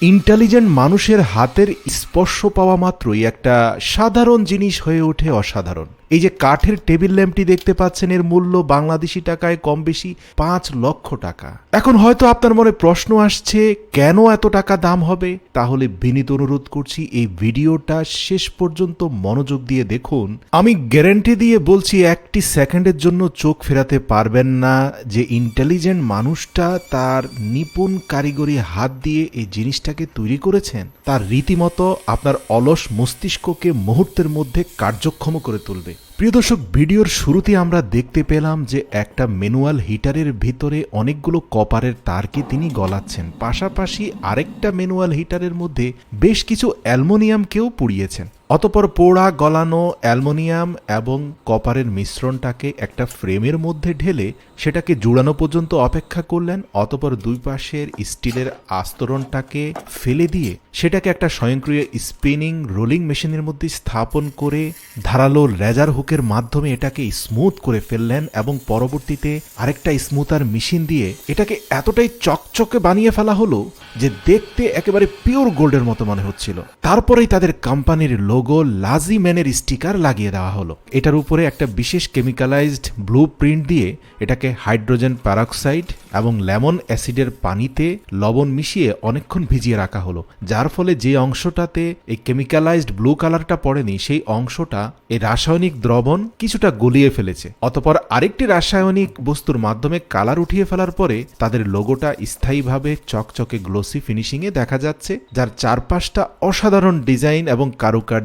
Intelligent মানুষের হাতের স্পর্শ পাওয়া মাত্রই একটা সাধারণ জিনিস হয়ে ওঠে অসাধারণ। এই যে কাঠের টেবিল ল্যাম্পটি দেখতে পাচ্ছেন, এর মূল্য বাংলাদেশি টাকায় কম বেশি পাঁচ লক্ষ টাকা। এখন হয়তো আপনার মনে প্রশ্ন আসছে, কেন এত টাকা দাম হবে? তাহলে বিনীত অনুরোধ করছি, এই ভিডিওটা শেষ পর্যন্ত মনোযোগ দিয়ে দেখুন। আমি গ্যারান্টি দিয়ে বলছি, একটি সেকেন্ডের জন্য চোখ ফেরাতে পারবেন না যে ইন্টেলিজেন্ট মানুষটা তার নিপুণ কারিগরি হাত দিয়ে এই জিনিসটাকে তৈরি করেছেন। তার রীতিমতো আপনার অলস মস্তিষ্ককে মুহূর্তের মধ্যে কার্যক্ষম করে তুলবে। প্রিয় দর্শক, ভিডিওর শুরুতে আমরা দেখতে পেলাম যে একটা ম্যানুয়াল হিটারের ভিতরে অনেকগুলো কপারের তারকে তিনি গলাচ্ছেন। পাশাপাশি আরেকটা ম্যানুয়াল হিটারের মধ্যে বেশ কিছু অ্যালমোনিয়ামকেও পুড়িয়েছেন। অতপর পোড়া, গলানো, অ্যালমোনিয়াম এবং কপারের মিশ্রণটাকে একটা ফ্রেমের মধ্যে ঢেলে সেটাকে জুড়ানো পর্যন্ত অপেক্ষা করলেন, অতপর দুই পাশের স্টিলের আস্তরণটাকে ফেলে দিয়ে সেটাকে একটা স্বয়ংক্রিয় স্পিনিং রোলিং মেশিনের মধ্যে স্থাপন করে ধারালো লেজার হুকের মাধ্যমে এটাকে স্মুথ করে ফেললেন এবং পরবর্তীতে আরেকটা স্মুথার মেশিন দিয়ে এটাকে এতটাই চকচকে বানিয়ে ফেলা হলো যে দেখতে একেবারে পিওর গোল্ডের মতো মনে হচ্ছিল। তারপরেই তাদের কোম্পানির লোগো লাজি ম্যানের স্টিকার লাগিয়ে দেওয়া হলো। এটার উপরে একটা বিশেষ কেমিক্যালাইজড ব্লু প্রিন্ট দিয়ে এটাকে হাইড্রোজেন প্যারক্সাইড এবং লেমন অ্যাসিডের পানিতে লবণ মিশিয়ে অনেকক্ষণ ভিজিয়ে রাখা হলো, যার ফলে যে অংশটাতে এই কেমিক্যালাইজড ব্লু কালারটা পড়েনি, সেই অংশটা এই রাসায়নিক দ্রবণ কিছুটা গলিয়ে ফেলেছে। অতপর আরেকটি রাসায়নিক বস্তুর মাধ্যমে কালার উঠিয়ে ফেলার পরে তাদের লোগোটা স্থায়ীভাবে চকচকে গ্লোসি ফিনিশিংয়ে দেখা যাচ্ছে, যার চারপাশটা অসাধারণ ডিজাইন এবং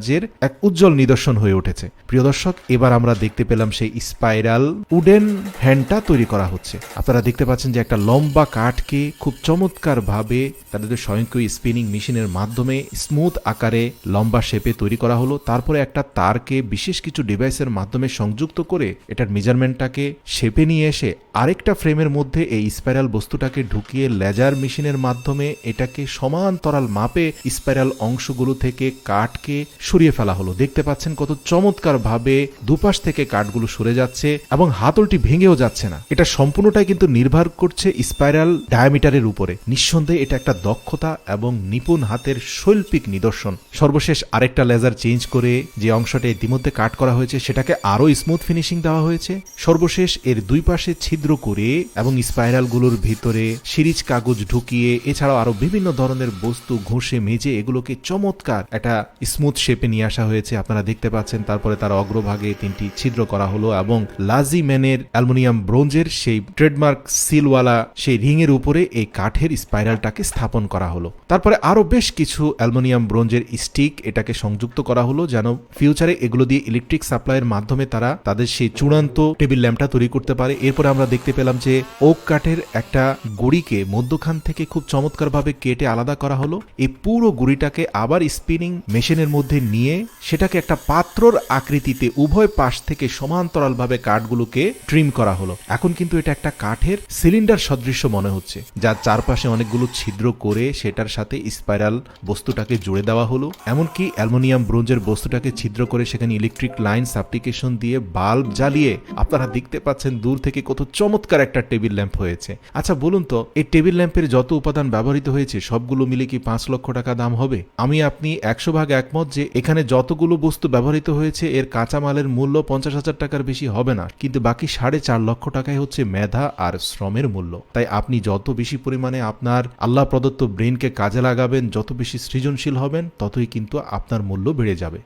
কারুকার্যের এক উজ্জ্বল নিদর্শন হয়ে উঠেছে। প্রিয় দর্শক, এবার আমরা দেখতে পেলাম সেই স্পাইরাল উডেন হ্যান্ডটা তৈরি করা হচ্ছে। আপনারা দেখতে পাচ্ছেন যে একটা লম্বা কাঠকে খুব চমৎকার ভাবে তাদের স্বয়ংক্রিয় স্পিনিং মেশিনের মাধ্যমে স্মুথ আকারে লম্বা শেপে তৈরি করা হলো। তারপরে একটা তারকে বিশেষ কিছু ডিভাইসের মাধ্যমে সংযুক্ত করে এটার মেজারমেন্টটাকে শেপে নিয়ে এসে আরেকটা ফ্রেমের মধ্যে এই স্পাইরাল বস্তুটাকে ঢুকিয়ে লেজার মেশিনের মাধ্যমে এটাকে সমান্তরাল মাপে স্পাইরাল অংশগুলো থেকে কাঠকে সরিয়ে ফেলা হলো। দেখতে পাচ্ছেন কত চমৎকার ভাবে দুপাশ থেকে কাঠগুলো সরে যাচ্ছে এবং হাতলটি ভেঙেও যাচ্ছে না। এটা সম্পূর্ণটাই কিন্তু নির্ভর করছে স্পাইরাল ডায়ামিটারের উপরে। নিঃসন্দেহে এটা একটা দক্ষতা এবং নিপুণ হাতের শৈল্পিক নিদর্শন। সর্বশেষ আরেকটা লেজার চেঞ্জ করে যে অংশটা ইতিমধ্যে কাট করা হয়েছে, সেটাকে আরও স্মুথ ফিনিশিং দেওয়া হয়েছে। সর্বশেষ এর দুই পাশে ছিদ্র করে এবং স্পাইরালগুলোর ভিতরে সিরিজ কাগজ ঢুকিয়ে, এছাড়াও আরও বিভিন্ন ধরনের বস্তু ঘষে, মেজে, এগুলোকে চমৎকার একটা স্মুথ শেপে নিয়ে আসা হয়েছে। আপনারা দেখতে পাচ্ছেন, তারপরে তার অগ্রভাগে তিনটি ছিদ্র করা হলো এবং লাজি ম্যানের অ্যালুমিনিয়াম ব্রোঞ্জের সেই ট্রেডমার্ক সিলওয়ালা সেই রিং এর উপরে এই কাঠের স্পাইরালটাকে স্থাপন করা হলো। তারপরে আরও বেশ কিছু অ্যালুমিনিয়াম ব্রোঞ্জের স্টিক এটাকে সংযুক্ত করা হলো যেন ফিউচারে এগুলো দিয়ে ইলেকট্রিক সাপ্লাইয়ের মাধ্যমে তারা তাদের সেই চূড়ান্ত টেবিল ল্যাম্পটা তৈরি করতে পারে। এরপরে আমরা দেখতে পেলাম যে ওক কাঠের একটা গুড়িকে মধ্যখান থেকে খুব চমৎকারভাবে কেটে আলাদা করা হলো। এই পুরো গুড়িটাকে আবার স্পিনিং মেশিনের মধ্যে নিয়ে সেটাকে একটা পাত্রর আকৃতিতে উভয় পাশ থেকে সমান্তরালভাবে কাঠগুলোকে ট্রিম করা হলো। এখন কিন্তু এটা একটা কাঠের সিলিন্ডার সদৃশ্য মনে হচ্ছে, যার চারপাশে অনেকগুলো ছিদ্র করে সেটার সাথে স্পাইরাল বস্তুটাকে জুড়ে দেওয়া হলো। এমনকি অ্যালুমিনিয়াম ব্রোঞ্জের বস্তুটাকে ছিদ্র করে সেখানে ইলেকট্রিক লাইন সাপ্লিকেশন দিয়ে বাল্ব জ্বালিয়ে আপনারা দেখতে পাচ্ছেন দূর থেকে কত চমৎকার একটা টেবিল ল্যাম্প হয়েছে। আচ্ছা বলুন তো, এই টেবিল ল্যাম্পের যত উপাদান ব্যবহৃত হয়েছে, সবগুলো মিলে কি পাঁচ লক্ষ টাকা দাম হবে? আমি আপনি একশো ভাগ একমত যে এখানে যতগুলো বস্তু ব্যবহৃত হয়েছে, এর কাঁচামালের মূল্য পঞ্চাশ হাজার টাকার বেশি হবে না। কিন্তু বাকি সাড়ে চার লক্ষ টাকাই হচ্ছে মেধা আর শ্রমের মূল্য। তাই আপনি যত বেশি পরিমাণে আপনার আল্লাহ প্রদত্ত ব্রেনকে কাজে লাগাবেন, যত বেশি সৃজনশীল হবেন, ততই কিন্তু আপনার মূল্য বেড়ে যাবে।